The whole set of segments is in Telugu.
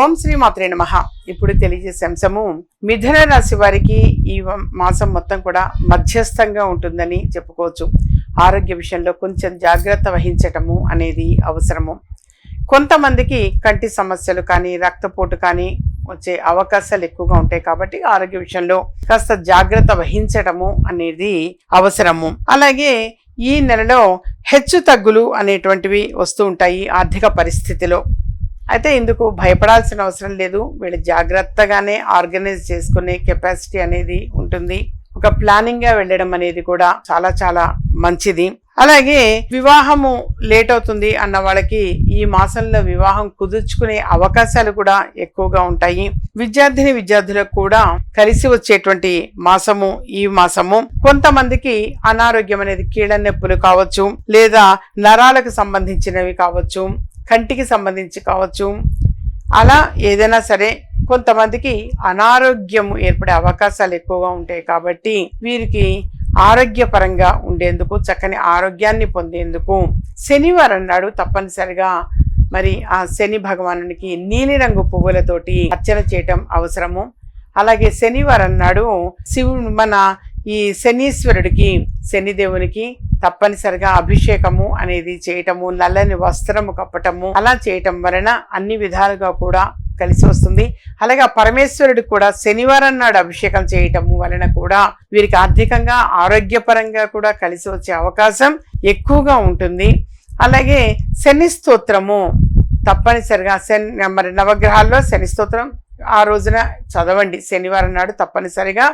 ఓం శ్రీ మాత్రే నమ. ఇప్పుడు తెలియజేసే అంశము మిథున రాశి వారికి ఈ మాసం మొత్తం కూడా మధ్యస్థంగా ఉంటుందని చెప్పుకోవచ్చు. ఆరోగ్య విషయంలో కొంచెం జాగ్రత్త వహించటము అనేది అవసరము. కొంతమందికి కంటి సమస్యలు కానీ రక్తపోటు కానీ వచ్చే అవకాశాలు ఎక్కువగా ఉంటాయి కాబట్టి ఆరోగ్య విషయంలో కాస్త జాగ్రత్త వహించటము అనేది అవసరము. అలాగే ఈ నెలలో హెచ్చు తగ్గులు అనేటువంటివి వస్తూ ఉంటాయి ఆర్థిక పరిస్థితిలో. అయితే ఇందుకు భయపడాల్సిన అవసరం లేదు. వీళ్ళు జాగ్రత్తగానే ఆర్గనైజ్ చేసుకునే కెపాసిటీ అనేది ఉంటుంది. ఒక ప్లానింగ్గా వెళ్ళడం అనేది కూడా చాలా చాలా మంచిది. అలాగే వివాహము లేట్ అవుతుంది అన్న వాళ్ళకి ఈ మాసంలో వివాహం కుదుర్చుకునే అవకాశాలు కూడా ఎక్కువగా ఉంటాయి. విద్యార్థిని విద్యార్థులకు కూడా కలిసి వచ్చేటువంటి మాసము ఈ మాసము. కొంతమందికి అనారోగ్యం అనేది కీళ్ళ నొప్పులు కావచ్చు లేదా నరాలకు సంబంధించినవి కావచ్చు. కంటికి సంబంధించి కావచ్చు. అలా ఏదైనా సరే కొంతమందికి అనారోగ్యం ఏర్పడే అవకాశాలు ఎక్కువగా ఉంటాయి కాబట్టి వీరికి ఆరోగ్యపరంగా ఉండేందుకు చక్కని ఆరోగ్యాన్ని పొందేందుకు శనివారం నాడు తప్పనిసరిగా మరి ఆ శని భగవానునికి నీలిరంగు పువ్వులతోటి అర్చన చేయటం అవసరము. అలాగే శనివారం నాడు శివుడు మన ఈ శనీశ్వరుడికి శనిదేవునికి తప్పనిసరిగా అభిషేకము అనేది చేయటము నల్లని వస్త్రము కప్పటము అలా చేయటం వలన అన్ని విధాలుగా కూడా కలిసి వస్తుంది. అలాగే పరమేశ్వరుడు పరమేశ్వరుడికి కూడా శనివారం నాడు అభిషేకం చేయటము వలన కూడా వీరికి ఆర్థికంగా ఆరోగ్యపరంగా కూడా కలిసి వచ్చే అవకాశం ఎక్కువగా ఉంటుంది. అలాగే శని స్తోత్రము తప్పనిసరిగా శని మరి నవగ్రహాల్లో శని స్తోత్రం ఆ రోజున చదవండి. శనివారం నాడు తప్పనిసరిగా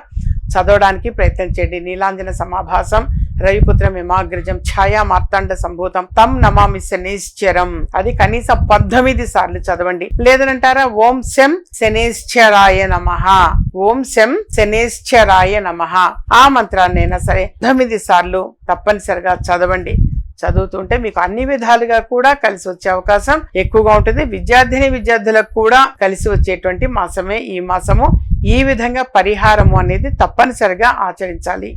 చదవడానికి ప్రయత్నం చేయండి. నీలాంజన సమాభాసం రవిపుత్రం మిమాగ్రజం ఛాయా మార్తాండ సంభూతం తమ్ నమామి శనేశ్చరం. అది కనీసం పద్దెనిమిది సార్లు చదవండి. లేదనంటారా? ఓం శం శనేశ్చరాయ నమ. ఓం శం శనేశ్చరాయ నమ. ఆ మంత్రాన్నైనా సరే పద్దెనిమిది సార్లు తప్పనిసరిగా చదవండి. చదువుతుంటే మీకు అన్ని విధాలుగా కూడా కలిసి వచ్చే అవకాశం ఎక్కువగా ఉంటుంది. విద్యార్థిని విద్యార్థులకు కూడా కలిసి వచ్చేటువంటి మాసమే ఈ మాసము. ఈ విధంగా పరిహారము అనేది తప్పనిసరిగా ఆచరించాలి.